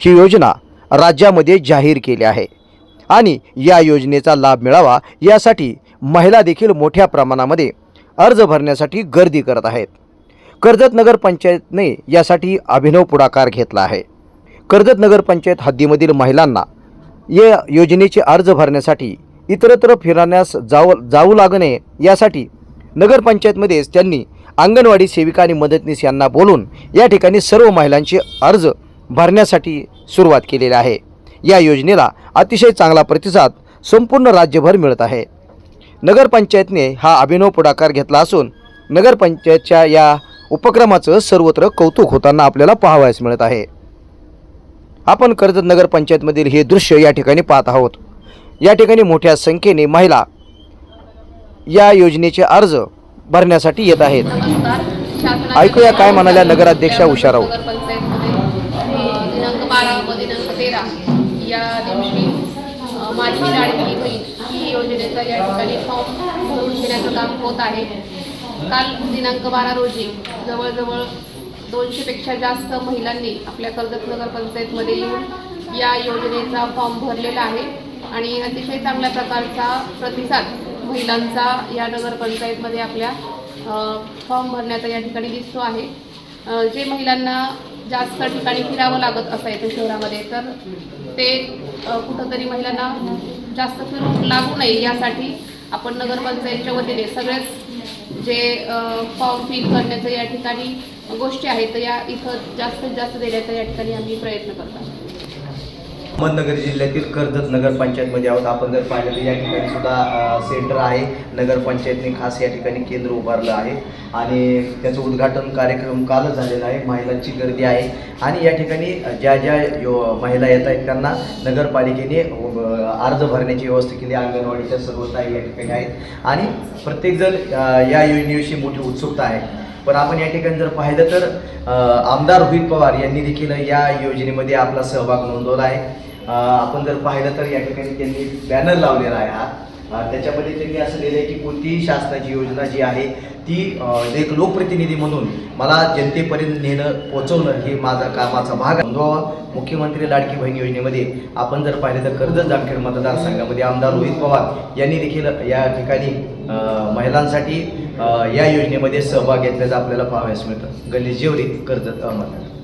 ही योजना राज्यामध्ये जाहीर केली आहे. आणि या योजनेचा लाभ मिळावा यासाठी महिला देखील मोठ्या प्रमाणामध्ये अर्ज भरण्यासाठी गर्दी करत आहेत. कर्जत नगर पंचायतने यासाठी अभिनव पुढाकार घेतला आहे. कर्जत नगर पंचायत हद्दीमधील महिलांना या योजनेचे अर्ज भरण्यासाठी इतरत्र फिरण्यास जाऊ जाऊ लागणे यासाठी नगरपंचायतमध्येच त्यांनी अंगणवाडी सेविका आणि मदतनीस यांना बोलून या ठिकाणी सर्व महिलांचे अर्ज भरण्यासाठी सुरुवात केलेली आहे. या योजनेला अतिशय चांगला प्रतिसाद संपूर्ण राज्यभर मिळत आहे. नगरपंचायतने हा अभिनव पुढाकार घेतला असून नगरपंचायतच्या या उपक्रमाचं सर्वत्र कौतुक होताना आपल्याला पाहावयास मिळत आहे. आपण कर्जत नगरपंचायतमधील हे दृश्य या ठिकाणी पाहत आहोत. या ठिकाणी मोठ्या संख्येने महिला या योजनेचे अर्ज भरण्यासाठी येत आहेत. ऐकूया काय म्हणाल्या नगराध्यक्षा उषा राऊत. या दिवशी माझी लाडकी बहीण ही योजनेचा या ठिकाणी फॉर्म भरून घेण्याचं काम होत आहे. काल दिनांक बारा रोजी जवळजवळ दोनशेपेक्षा जास्त महिलांनी आपल्या कर्जत नगर पंचायतमध्ये येऊन या योजनेचा फॉर्म भरलेला आहे आणि अतिशय चांगल्या प्रकारचा प्रतिसाद महिलांचा या नगरपंचायतमध्ये आपल्या फॉर्म भरण्याचा या ठिकाणी दिसतो आहे. जे महिलांना जास्त ठिकाणी फिरावं लागत असायचं शहरामध्ये तर ते कुठंतरी महिलांना जास्त फिरून लागू नये यासाठी आपण नगरपंचायतच्या वतीने सगळेच जे फॉर्म फिल करण्याचं या ठिकाणी गोष्टी आहेत तर या इथं जास्तीत जास्त देण्याचा या ठिकाणी आम्ही प्रयत्न करतो अहमदनगर जिल्ह्यातील कर्जत नगरपंचायतमध्ये आहोत. आपण जर पाहिलं तर या ठिकाणी सुद्धा सेंटर आहे. नगरपंचायतने खास या ठिकाणी केंद्र उभारलं आहे. आणि त्याचं उद्घाटन कार्यक्रम कालच झालेला आहे. महिलांची गर्दी आहे. आणि या ठिकाणी ज्या ज्या यो महिला येत आहेत त्यांना नगरपालिकेने अर्ज भरण्याची व्यवस्था केली. अंगणवाडीच्या सर्व ताई या ठिकाणी आहेत. आणि प्रत्येकजण या योजनेविषयी मोठी उत्सुकता आहे. पण आपण या ठिकाणी जर पाहिलं तर आमदार रोहित पवार यांनी देखील या योजनेमध्ये आपला सहभाग नोंदवला आहे. आपण जर पाहिलं तर या ठिकाणी त्यांनी बॅनर लावलेला आहे हा. त्याच्यामध्ये त्यांनी असं लिहिलं आहे की कोणतीही शासनाची योजना जी आहे ती एक लोकप्रतिनिधी म्हणून मला जनतेपर्यंत नेणं पोचवणं हे माझा कामाचा भाग नोंदवा मुख्यमंत्री लाडकी बहीण योजनेमध्ये आपण जर पाहिलं तर कर्जत जामखेड मतदारसंघामध्ये आमदार रोहित पवार यांनी देखील या ठिकाणी महिलांसाठी या योजनेमध्ये सहभाग घेतल्याचं आपल्याला पाहावयास मिळतं. गणेश जेवरी कर्जत अहमदनगर.